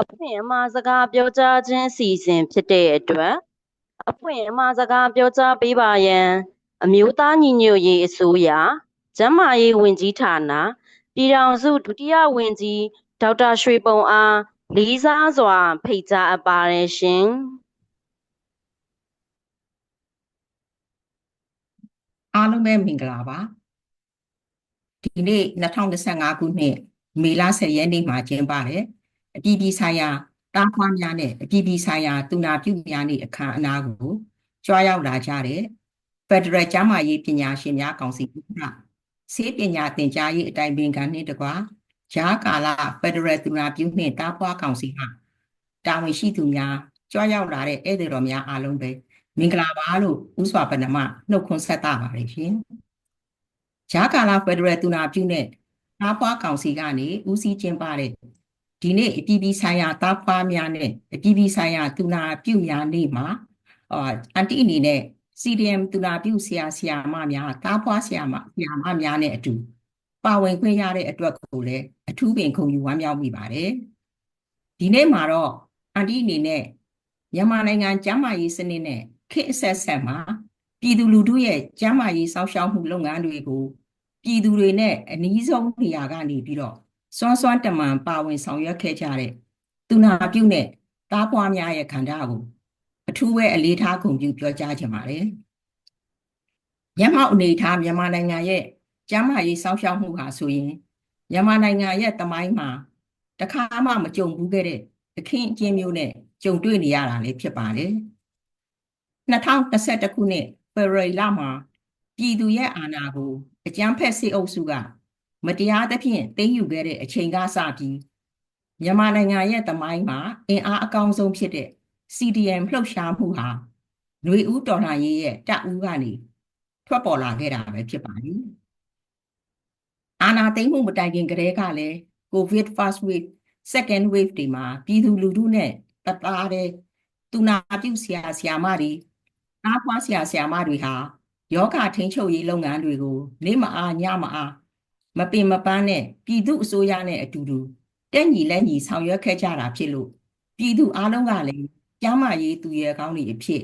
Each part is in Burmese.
အဖွင့်အမှားစကားပြောကြားခြင်းအစီအစဉ်ဖြစ်တဲ့အတွက်အဖွင့်အမှားစကားပြောကြားပေးပါရန် အမျိုးသားညီညွတ်ရေးအစိုးရကျန်းမာရေးဝန်ကြီးဌာနပြည်ထောင်စုဒုတိယဝန်ကြီးဒေါက်တာရွှေပုံအားလေးစားစွာ ဖိတ်ကြားအပ်ပါတယ်ရှင်အားလုံးပဲမင်္ဂလာပါဒီနေ့2025ခုနှစ်မေလ10ရက်နေ့မှာကျင်းပတယ် အပြည်ပြည်ဆိုင်ရာတားခွားများနဲ့အပြည်ပြည်ဆိုင်ရာတူနာပြုများနေ့အခမ်းအနားကိုကြွားရောက်လာကြတဲ့ Federal ကျန်းမာရေးပညာရှင်များကောင်စီဥက္ကဋ္ဌဆေးပညာသင်ကြားရေးအတိုင်ပင်ခံနှင့်တကွာဂျားကာလာ Federal တူနာပြုနှင့်တားခွားကောင်စီမှတာဝန်ရှိသူများကြွားရောက်လာတဲ့ဧည့်သည်တော်များအားလုံးပဲမင်္ဂလာပါလို့ဥစွာပဏမနှုတ်ခွန်းဆက်တာပါတယ်ရှင်ဂျားကာလာ Federal တူနာပြုနဲ့တားခွားကောင်စီကနေဦးစီးကျင်းပတဲ့ ဒီနေ့အပြည်ပြည်ဆိုင်ရာတားခွားများနဲ့အပြည်ပြည်ဆိုင်ရာတူနာပြုများနေ့မှာအာအန်တီအနေနဲ့ CDM တူနာပြုဆရာဆရာမများတားဖွားဆရာမဆရာမများနဲ့အတူပါဝင်ခွင့်ရတဲ့အတွက်ကိုလည်းအထူးပင်ခုံယူဝမ်းမြောက်မိပါတယ်ဒီနေ့မှာတော့အန်တီအနေနဲ့မြန်မာနိုင်ငံကျန်းမာရေးစနစ်နဲ့ခေတ်အဆက်ဆက်မှာပြည်သူလူထုရဲ့ကျန်းမာရေးစောင့်ရှောက်မှုလုပ်ငန်းတွေကိုပြည်သူတွေနဲ့အနည်းဆုံးနေရာကနေပြီးတော့ စွမ်းစွမ်းတမန်ပါဝင်ဆောင်ရွက်ခဲ့ကြတဲ့သူနာပြုနဲ့တားပွားများရဲ့ခန္ဓာကိုအထူးပဲအလေးထားဂုဏ်ပြုပြောကြားချင်ပါတယ်။မျက်မှောက်အနေထားမြန်မာနိုင်ငံရဲ့ကျန်းမာရေးစောင့်ရှောက်မှုဟာဆိုရင်မြန်မာနိုင်ငံရဲ့တမိုင်းမှာတခါမှမကြုံဘူးခဲ့တဲ့အခင်းအကျင်းမျိုးနဲ့ကြုံတွေ့နေရတာလည်းဖြစ်ပါတယ်။2021ခုနှစ်ဖေဖော်ဝါရီလမှာပြည်သူရဲ့အာဏာကိုအကြမ်းဖက်စစ်အုပ်စုက မတရားသဖြင့်သိမ်းယူခဲ့တဲ့အချိန်ကစပြီးမြန်မာနိုင်ငံရဲ့တမိုင်းမှာအင်အားအကောင်းဆုံးဖြစ်တဲ့ CDM လှုပ်ရှားမှုဟာຫນွေဦးတော်လှန်ရေးရဲ့တပ်ဦးကနေထွက်ပေါ်လာခဲ့တာပဲဖြစ်ပါတယ်။အာဏာသိမ်းမှုမတိုင်ခင်ကတည်းကလည်း COVID first wave second wave တွေမှာပြည်သူလူထုနဲ့တသားတဲ့သူနာပြုဆရာဆရာမတွေအားဖွားဆရာဆရာမတွေဟာယောဂထိန်းချုပ်ရေးလုပ်ငန်းတွေကိုနေ့မအားညမအား မပင်မပန်းနဲ့ပြည်သူအစိုးရနဲ့အတူတူတက်ညီလက်ညီဆောင်ရွက်ခဲ့ကြတာဖြစ်လို့ပြည်သူအားလုံးကလည်းကျမ်းမာရေးသူရဲကောင်းတွေအဖြစ်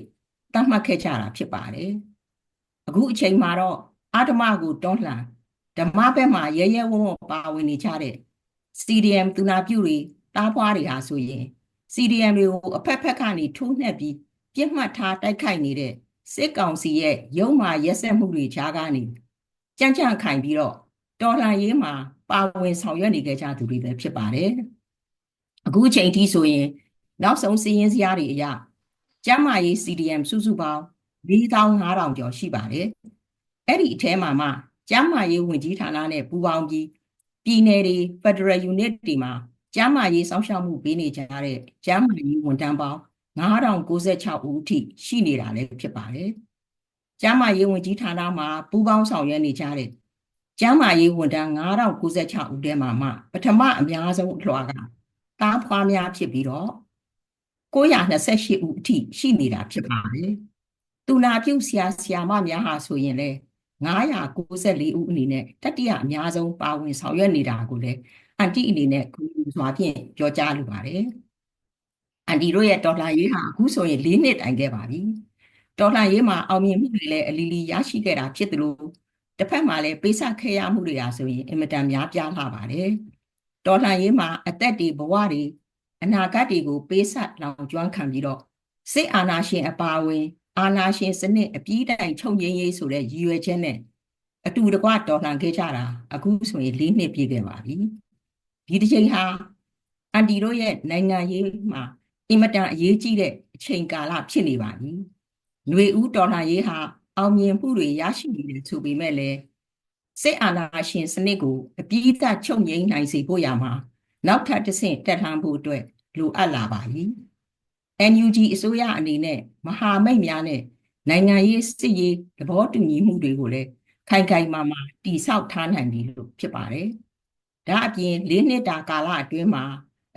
သတ်မှတ်ခဲ့ကြတာဖြစ်ပါတယ်အခုအချိန်မှာတော့အာဓမကိုတွန်းလှန်ဓမ္မဘက်မှာရဲရဲဝံ့ဝံ့ပါဝင်နေကြတဲ့ CDM သူနာပြုတွေတားဖွားတွေဟာဆိုရင် CDM တွေကိုအဖက်ဖက်ကနေထိုးနှက်ပြီးပြစ်မှတ်ထားတိုက်ခိုက်နေတဲ့စစ်ကောင်စီရဲ့ရုံမာရက်စက်မှုတွေကြားကနေကြမ်းကြမ်းခိုင်ပြီးတော့ တော်လှန်ရေးမှာပါဝင်ဆောင်ရွက်နေကြသူတွေပဲဖြစ်ပါတယ်အခုအချိန်ထိဆိုရင် နောက်ဆုံးစီးရင်စရာတွေအရကျမ်းမာရေး CDM စုစုပေါင်း4500ကျော်ရှိပါတယ်အဲ့ဒီအထဲမှာမှကျမ်းမာရေးဝန်ကြီးဌာနနဲ့ပူးပေါင်းပြီးပြည်နယ်တွေ Federal Unit တွေမှာကျမ်းမာရေးစောင့်ရှောက်မှုပေးနေကြတဲ့ကျမ်းမာရေးဝန်ထမ်းပေါင်း9096ဦးအထိရှိနေတာလည်းဖြစ်ပါတယ်။ကျမ်းမာရေးဝန်ကြီးဌာနမှာပူးပေါင်းဆောင်ရွက်နေကြတဲ့ ကျမ်းမာရေးဝန်ထမ်း9096ဦးထဲမှာမှပထမအများဆုံးအလွှာကတားဖွားများဖြစ်ပြီးတော့928ဦးအထိရှိနေတာဖြစ်ပါတယ်။သူနာပြုဆရာဆရာမများဟာဆိုရင်လည်း994ဦးအနေနဲ့တတိယအများဆုံးပါဝင်ဆောင်ရွက်နေတာကိုလည်းအန်တီအနေနဲ့ကူစွာဖြင့်ပြောကြားလိုပါတယ်။အန်တီတို့ရဲ့ဒေါ်လာရေးဟာအခုဆိုရင်၄နှစ်တိုင်ခဲ့ပါပြီ။ဒေါ်လာရေးမှာအောင်မြင်မှုတွေလည်းအလီလီရရှိခဲ့တာဖြစ်သလို တစ်ဖက်မှာလည်းပေးဆက်ခဲ့ရမှုတွေဟာဆိုရင်အင်မတန်များပြားလာပါတယ်။ဒေါ်လာရေးမှာအသက်တွေဘဝတွေအနာဂတ်တွေကိုပေးဆက်လောင်ကျွမ်းခံပြီးတော့စစ်အာဏာရှင်အပါအဝင် အာဏာရှင်စနစ်အပြီးတိုင်ချုပ်ငြိမ်းရေးဆိုတဲ့ရည်ရွယ်ချက်နဲ့အတူတကွတော်လှန်ခဲ့ကြတာအခုဆိုရင်၄နှစ်ပြည့်ခဲ့ပါပြီဒီတစ်ချိန်ဟာအန်တီတို့ရဲ့နိုင်ငံရေးမှာအင်မတန်အရေးကြီးတဲ့အချိန်ကာလဖြစ်နေပါပြီຫນွေဦးတော်လှန်ရေးဟာ အောင်မြင်မှုတွေရရှိနေတယ်ဆိုပေမဲ့လည်းစစ်အာဏာရှင်စနစ်ကိုအပြည့်အစုံချုပ်ငြိမ်းနိုင်စေဖို့ရမှာနောက်ထပ်တစ်ဆင့်တက်လှမ်းဖို့အတွက်လိုအပ်လာပါပြီ NUG အစိုးရအနေနဲ့မဟာမိတ်များနဲ့နိုင်ငံရေးစစ်ရေးသဘောတူညီမှုတွေကိုလည်းခိုင်ခိုင်မာမာတည်ဆောက်ထားနိုင်ပြီလို့ဖြစ်ပါတယ်။ဒါအပြင်၄နှစ်တာကာလအတွင်းမှာ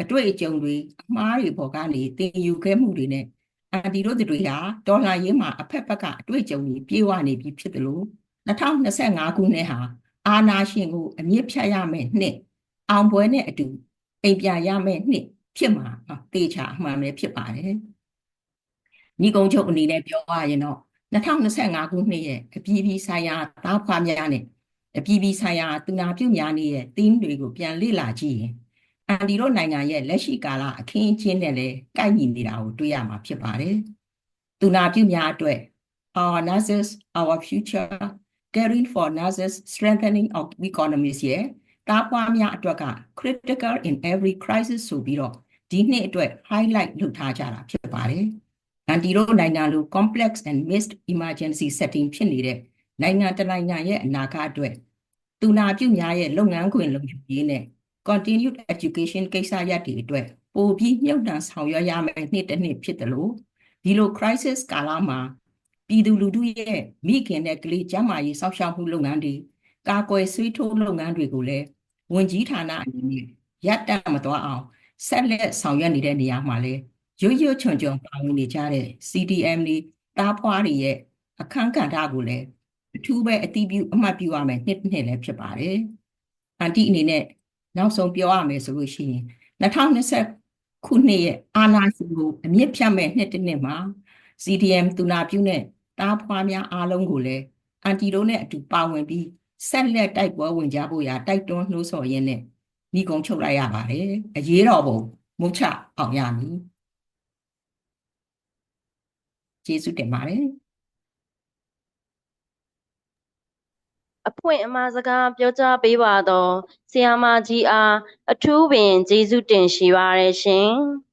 အတွေ့အကြုံတွေအမှားတွေပေါ်ကနေသင်ယူခဲ့မှုတွေနဲ့ အန်တီတို့တွေဟာဒေါ်လာရင်းမှာအဖက်ဖက်ကအတွေ့အကြုံတွေပြေဝနေပြီဖြစ်တယ်လို့2025ခုနှစ်ဟာအာနာရှင်ကိုအမြင့်ဖြတ်ရမယ့်နှစ်အောင်ပွဲနဲ့အတူအိမ်ပြန်ရမယ့်နှစ်ဖြစ်မှာနော်တေချာအမှန်ပဲဖြစ်ပါတယ်ညီကုန်းချုပ်အနေနဲ့ပြောရရင်တော့2025ခုနှစ်ရဲ့အပြည်ပြည်ဆိုင်ရာတားဖွားများနဲ့အပြည်ပြည်ဆိုင်ရာသူနာပြုများနေရဲ့ theme တွေကိုပြန်လေ့လာကြည့်ရင် အန်ဒီတို့နိုင်ငံရဲ့လက်ရှိကာလအခင်းအကျင်းနဲ့လည်းကိုက်ညီနေတာကိုတွေ့ရမှာဖြစ်ပါတယ်သူနာပြုများအတွက် our nurses our future caring for nurses strengthening of economies ရဲ့တားဖွားများအတွက်က critical in every crisis ဆိုပြီးတော့ဒီနှစ်အတွက် highlight လုပ်ထားကြတာဖြစ်ပါတယ်။အန်တီတို့နိုင်ငံလို complex and mixed emergency setting ဖြစ်နေတဲ့နိုင်ငံတစ်နိုင်ငံရဲ့အနာဂတ်အတွက်သူနာပြုများရဲ့လုပ်ငန်းခွင်လုံခြုံရေးနဲ့ continued education ကိစ္စရပ်တွေအတွက်ပိုပြီးမြုပ်နှံဆောင်ရွက်ရမယ့်နှစ်တစ်နှစ်ဖြစ်တယ်လို့ဒီလို crisis ကာလမှာပြည်သူလူထုရဲ့မိခင်တဲ့ကလေးကျန်းမာရေးစောင့်ရှောက်မှုလုပ်ငန်းတွေကာကွယ်ဆွေးထိုးလုပ်ငန်းတွေကိုလည်းဝန်ကြီးဌာနအနေနဲ့ရပ်တန့်မသွားအောင်ဆက်လက်ဆောင်ရွက်နေတဲ့နေရာမှာလဲရွရွချွန်ချွန်ပါဝင်နေကြတဲ့ CDM တွေတားဖွားတွေရဲ့အခန်းကဏ္ဍကိုလည်းအထူးပဲအတိပြုအမှတ်ပြုရမယ်နှစ်နှစ်လည်းဖြစ်ပါတယ်။အန်တီအနေနဲ့ နောက်ဆုံးပြောရမယ်ဆိုလို့ရှိရင်2020ခုနှစ်ရဲ့အာဏာရှင်ကိုအမြင့်ဖြတ်မဲ့နှစ်တစ်နှစ်မှာ CDM တူနာပြုနဲ့တားဖွားများအားလုံးကိုလည်းအန်တီတို့နဲ့အတူပါဝင်ပြီးဆက်လက်တိုက်ပွဲဝင်ကြဖို့ရာတိုက်တွန်းနှိုးဆော်ရင်းနဲ့ညီကုံချုပ်လိုက်ရပါတယ်အရေးတော်ပုံမုတ်ချအောင်ရမည်ကျေးဇူးတင်ပါတယ် အ ဖွင့်အမှားစကားပြောကြားပေးပါတော့ဆီယာမကြီးအားအထူးပင်ကျေးဇူးတင်ရှိပါရရှင်။